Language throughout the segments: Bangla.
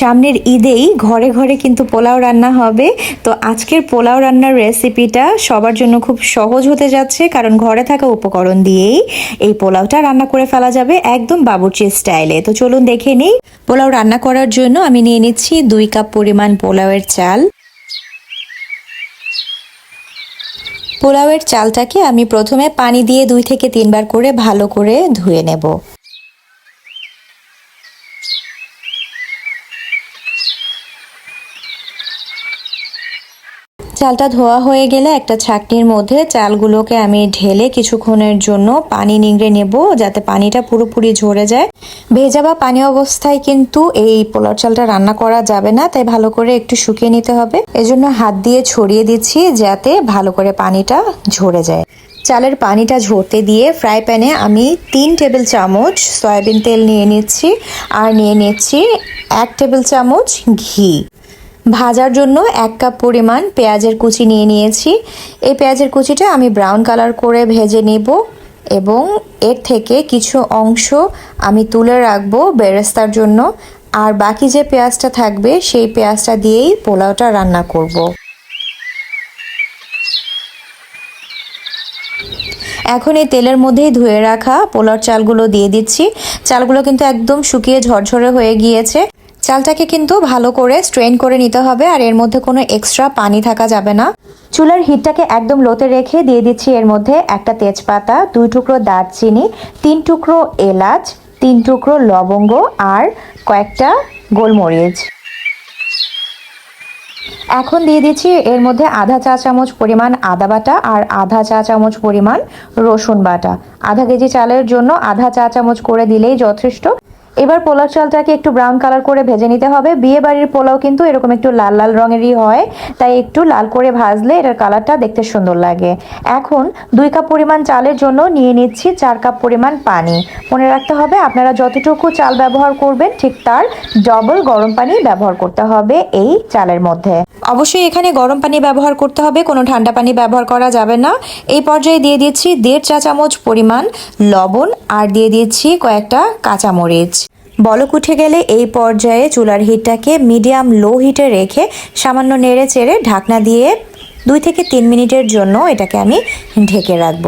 সামনের ঈদেই ঘরে ঘরে কিন্তু পোলাও রান্না হবে। তো আজকের পোলাও রান্নার রেসিপিটা সবার জন্য খুব সহজ হতে যাচ্ছে, কারণ ঘরে থাকা উপকরণ দিয়েই এই পোলাওটা রান্না করে ফেলা যাবে একদম বাবুর্চি স্টাইলে। তো চলুন দেখে নিই। পোলাও রান্না করার জন্য আমি নিয়ে নিচ্ছি দুই কাপ পরিমাণ পোলাওয়ের চাল। পোলাওয়ের চালটাকে আমি প্রথমে পানি দিয়ে দুই থেকে তিনবার করে ভালো করে ধুয়ে নেব। চালটা ধোয়া হয়ে গেলে একটা ছাকনির মধ্যে চালগুলোকে আমি ঢেলে কিছুক্ষণের জন্য পানি নিংড়ে নেব যাতে পানিটা পুরোপুরি ঝরে যায়। ভেজা বা পানি অবস্থায় কিন্তু এই পোলাও চালটা রান্না করা যাবে না, তাই ভালো করে একটু শুকিয়ে নিতে হবে। এজন্য হাত দিয়ে ছড়িয়ে দিচ্ছি যাতে ভালো করে পানিটা ঝরে যায়। চালের পানিটা ঝরতে দিয়ে ফ্রাই প্যানে আমি তিন টেবিল চামচ সয়াবিন তেল নিয়ে নিচ্ছি, আর নিয়ে নিচ্ছি এক টেবিল চামচ ঘি। ভাজার জন্য এক কাপ পরিমাণ পেঁয়াজের কুচি নিয়ে নিয়েছি। এই পেঁয়াজের কুচিটা আমি ব্রাউন কালার করে ভেজে নেব এবং এর থেকে কিছু অংশ আমি তুলে রাখব বেরেস্তার জন্য। আর বাকি যে পেঁয়াজটা থাকবে, সেই পেঁয়াজটা দিয়েই পোলাওটা রান্না করব। এখন এই তেলের মধ্যেই ধুয়ে রাখা পোলার চালগুলো দিয়ে দিচ্ছি। চালগুলো কিন্তু একদম শুকিয়ে ঝরঝরে হয়ে গিয়েছে। চালটাকে কিন্তু ভালো করে স্ট্রেন করে নিতে হবে আর এর মধ্যে কোনো এক্সট্রা পানি থাকা যাবে না। চুলার হিটটাকে একদম লোতে রেখে দিয়ে দিচ্ছি এর মধ্যে একটা তেজপাতা, দুই টুকরো দারচিনি, তিন টুকরো এলাচ, তিন টুকরো লবঙ্গ আর কয়েকটা গোলমরিচ। এখন দিয়ে দিচ্ছি এর মধ্যে আধা চা চামচ পরিমাণ আদা বাটা আর আধা চা চামচ পরিমাণ রসুন বাটা। আধা কেজি চালের জন্য আধা চা চামচ করে দিলেই যথেষ্ট। এবার পোলাও চালটাকে একটু ব্রাউন কালার করে ভেজে নিতে হবে। বিয়ে বাড়ির পোলাও কিন্তু এরকম একটু লাল লাল রঙেরই হয়, তাই একটু লাল করে ভাজলে এটার কালারটা দেখতে সুন্দর লাগে। এখন দুই কাপ পরিমাণ চালের জন্য নিয়ে নিচ্ছি চার কাপ পরিমাণ পানি। মনে রাখতে হবে আপনারা যতটুকু চাল ব্যবহার করবেন, ঠিক তার ডবল গরম পানি ব্যবহার করতে হবে এই চালের মধ্যে। অবশ্যই এখানে গরম পানি ব্যবহার করতে হবে, কোনো ঠান্ডা পানি ব্যবহার করা যাবে না। এই পর্যায়ে দিয়ে দিচ্ছি দেড় চা চামচ পরিমাণ লবণ আর দিয়ে দিচ্ছি কয়েকটা কাঁচামরিচ। বলক উঠে গেলে এই পর্যায়ে চুলার হিটটাকে মিডিয়াম লো হিটে রেখে সামান্য নেড়ে চেড়ে ঢাকনা দিয়ে দুই থেকে তিন মিনিটের জন্য এটাকে আমি ঢেকে রাখব।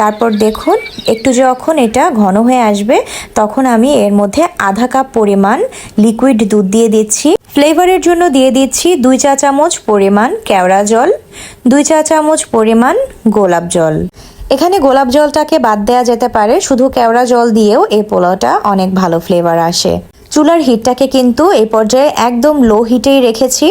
তারপর দেখুন, একটু যখন এটা ঘন হয়ে আসবে, তখন আমি এর মধ্যে আধা কাপ পরিমাণ লিকুইড দুধ দিয়ে দিচ্ছি। ফ্লেভারের জন্য দিয়ে দিচ্ছি দুই চা চামচ পরিমাণ কেওড়া জল, দুই চা চামচ পরিমাণ গোলাপ জল। এখানে গোলাপ জলটাকে বাদ দেওয়া যেতে পারে, শুধু কেওড়া জল দিয়েও এই পোলাওটা অনেক ভালো ফ্লেভার আসে। চুলার হিটটাকে কিন্তু এই পর্যায়ে একদম লো হিটেই রেখেছি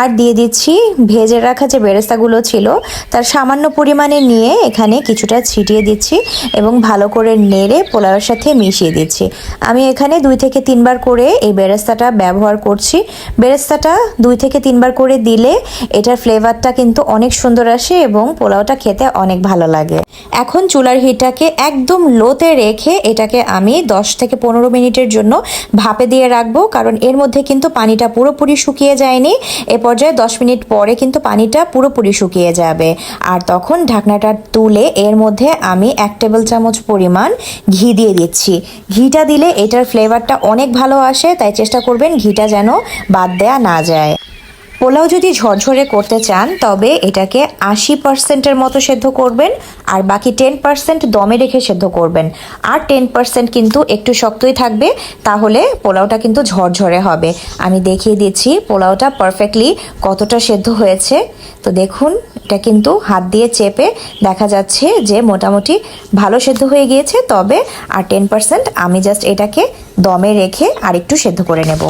আর দিয়ে দিচ্ছি ভেজে রাখা যে বেরেস্তাগুলো ছিল, তার সামান্য পরিমাণে নিয়ে এখানে কিছুটা ছিটিয়ে দিচ্ছি এবং ভালো করে নেড়ে পোলাওয়ের সাথে মিশিয়ে দিচ্ছি। আমি এখানে দুই থেকে তিনবার করে এই বেরেস্তাটা ব্যবহার করছি। বেরেস্তাটা দুই থেকে তিনবার করে দিলে এটার ফ্লেভারটা কিন্তু অনেক সুন্দর আসে এবং পোলাওটা খেতে অনেক ভালো লাগে। এখন চুলার হিটটাকে একদম লোতে রেখে এটাকে আমি দশ থেকে পনেরো মিনিটের জন্য ভাপে দিয়ে রাখব, কারণ এর মধ্যে কিন্তু পানিটা পুরোপুরি শুকিয়ে যায়নি। এ পর্যায়ে দশ মিনিট পরে কিন্তু পানিটা পুরোপুরি শুকিয়ে যাবে। আর তখন ঢাকনাটা তুলে এর মধ্যে আমি এক টেবিল চামচ পরিমাণ ঘি দিয়ে দিচ্ছি। ঘিটা দিলে এটার ফ্লেভারটা অনেক ভালো আসে, তাই চেষ্টা করবেন ঘিটা যেন বাদ দেয়া না যায়। পোলাও যদি ঝরঝরে করতে চান, তবে এটাকে আশি পার্সেন্টের মতো সেদ্ধ করবেন আর বাকি টেন পার্সেন্ট দমে রেখে সেদ্ধ করবেন। আর টেন পার্সেন্ট কিন্তু একটু শক্তই থাকবে, তাহলে পোলাওটা কিন্তু ঝরঝরে হবে। আমি দেখিয়ে দিচ্ছি পোলাওটা পারফেক্টলি কতটা সেদ্ধ হয়েছে। তো দেখুন, এটা কিন্তু হাত দিয়ে চেপে দেখা যাচ্ছে যে মোটামুটি ভালো সেদ্ধ হয়ে গিয়েছে। তবে আর টেন পার্সেন্ট আমি জাস্ট এটাকে দমে রেখে আর একটু সেদ্ধ করে নেব।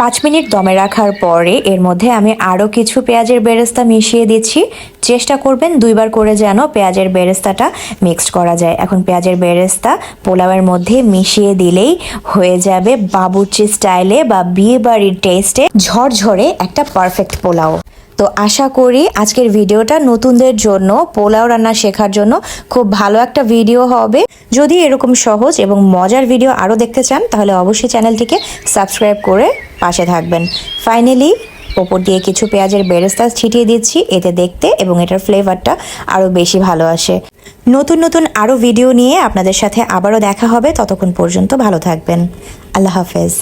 পাঁচ মিনিট দমে রাখার পরে এর মধ্যে আমি আরও কিছু পেঁয়াজের বেরেস্তা মিশিয়ে দিচ্ছি। চেষ্টা করবেন দুইবার করে যেন পেঁয়াজের বেরেস্তাটা মিক্সড করা যায়। এখন পেঁয়াজের বেরেস্তা পোলাওয়ের মধ্যে মিশিয়ে দিলেই হয়ে যাবে বাবুর্চি স্টাইলে বা বিয়ে বাড়ির টেস্টে ঝরঝরে একটা পারফেক্ট পোলাও। তো আশা করি আজকের ভিডিওটা নতুনদের জন্য, পোলাও রান্না শেখার জন্য খুব ভালো একটা ভিডিও হবে। যদি এরকম সহজ এবং মজার ভিডিও আরও দেখতে চান, তাহলে অবশ্যই চ্যানেলটিকে সাবস্ক্রাইব করে পাশে থাকবেন। ফাইনালি, ওপর দিয়ে কিছু পেঁয়াজের বেরেস্তা ছিটিয়ে দিচ্ছি, এতে দেখতে এবং এটার ফ্লেভারটা আরও বেশি ভালো আসে। নতুন নতুন আরও ভিডিও নিয়ে আপনাদের সাথে আবারও দেখা হবে। ততক্ষণ পর্যন্ত ভালো থাকবেন। আল্লাহ হাফেজ।